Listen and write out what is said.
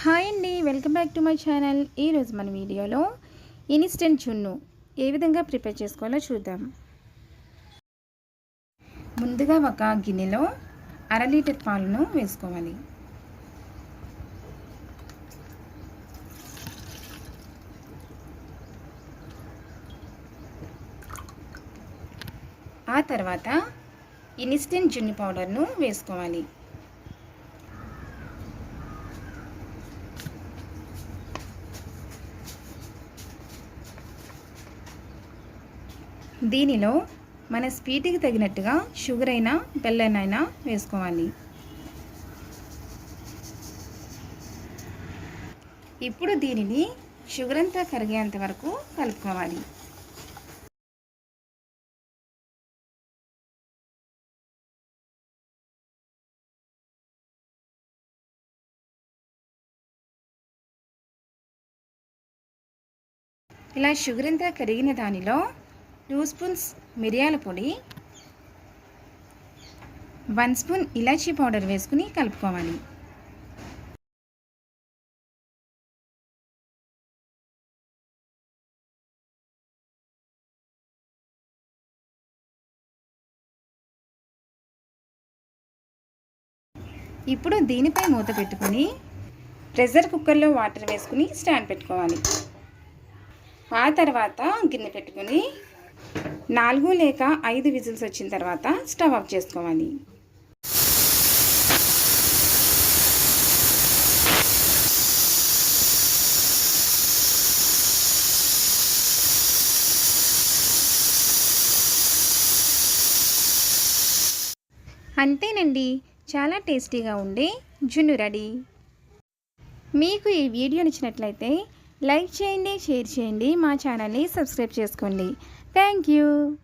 Hi అండి welcome back to my channel. ఈరోజు మన వీడియోలో ఇన్స్టెంట్ చున్ను ఏ విధంగా ప్రిపేర్ చేసుకోవాలో చూద్దాం. ముందుగా ఒక గిన్నెలో అర లీటర్ పాలను వేసుకోవాలి. ఆ తర్వాత ఇన్స్టెంట్ జున్ను పౌడర్ను వేసుకోవాలి. దీనిలో మన స్వీట్కి తగినట్టుగా షుగర్ అయినా బెల్లనైనా వేసుకోవాలి. ఇప్పుడు దీనిని షుగర్ అంతా కరిగేంత వరకు కలుపుకోవాలి. ఇలా షుగర్ అంతా కరిగిన దానిలో టూ స్పూన్స్ మిరియాల పొడి వన్ స్పూన్ ఇలాచీ పౌడర్ వేసుకుని కలుపుకోవాలి. ఇప్పుడు దీనిపై మూత పెట్టుకొని ప్రెషర్ కుక్కర్లో వాటర్ వేసుకుని స్టాండ్ పెట్టుకోవాలి. ఆ తర్వాత గిన్నె పెట్టుకుని నాలుగు లేక ఐదు విజిల్స్ వచ్చిన తర్వాత స్టవ్ ఆఫ్ చేసుకోవాలి. అంతేనండి చాలా టేస్టీగా ఉండే జున్ను రెడీ. మీకు ఈ వీడియో నచ్చినట్లయితే లైక్ చేయండి షేర్ చేయండి మా ఛానల్ని సబ్స్క్రైబ్ చేసుకోండి. Thank you.